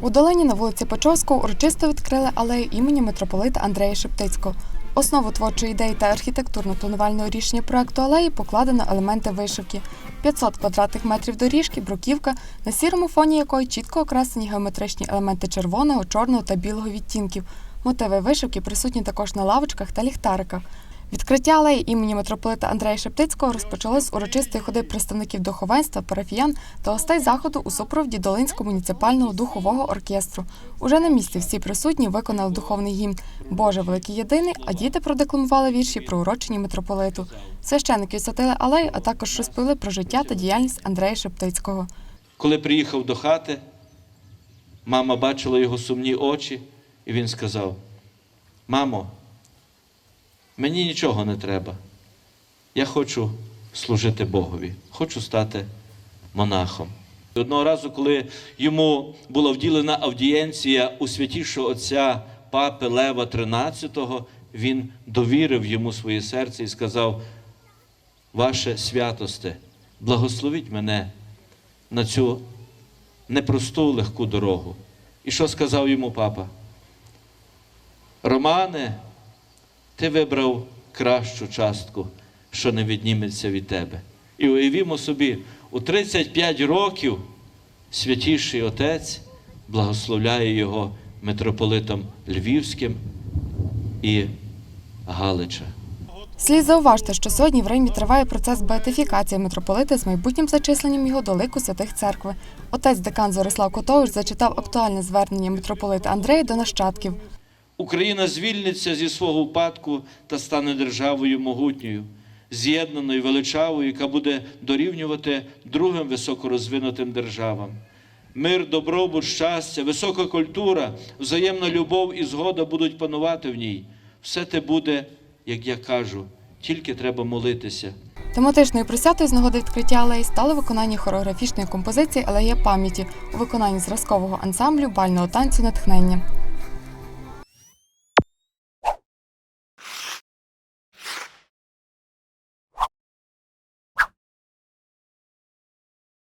У долині на вулиці Печовського урочисто відкрили алею імені митрополита Андрея Шептицького. Основу творчої ідеї та архітектурно-планувального рішення проекту алеї покладено елементи вишивки. 500 квадратних метрів доріжки, бруківка, на сірому фоні якої чітко окреслені геометричні елементи червоного, чорного та білого відтінків. Мотиви вишивки присутні також на лавочках та ліхтариках. Відкриття алеї імені митрополита Андрея Шептицького розпочалось з урочистої ходи представників духовенства, парафіян та гостей заходу у супроводі Долинського муніципального духового оркестру. Уже на місці всі присутні виконали духовний гімн Боже великий єдиний, а діти продекламували вірші про урочені митрополиту. Священники освятили алею, а також розповіли про життя та діяльність Андрея Шептицького. Коли приїхав до хати, мама бачила його сумні очі, і він сказав: Мамо, мені нічого не треба. Я хочу служити Богові, хочу стати монахом. Одного разу, коли йому була вділена аудієнція у святішого отця папи Лева XIII, він довірив йому своє серце і сказав: Ваше святосте, благословіть мене на цю непросту легку дорогу. І що сказав йому папа? Романе, ти вибрав кращу частку, що не відніметься від тебе. І уявімо собі, у 35 років святіший отець благословляє його митрополитом Львівським і Галича. Слід зауважити, що сьогодні в Римі триває процес беатифікації митрополита з майбутнім зачисленням його до лику святих церкви. Отець декан Зорислав Котович зачитав актуальне звернення митрополита Андрея до нащадків. Україна звільниться зі свого упадку та стане державою могутньою, з'єднаною величавою, яка буде дорівнювати другим високорозвинутим державам. Мир, добробут, щастя, висока культура, взаємна любов і згода будуть панувати в ній. Все те буде, як я кажу, тільки треба молитися. Тематичною присвятою з нагоди відкриття алеї стало виконання хореографічної композиції Алея пам'яті у виконанні зразкового ансамблю бального танцю натхнення.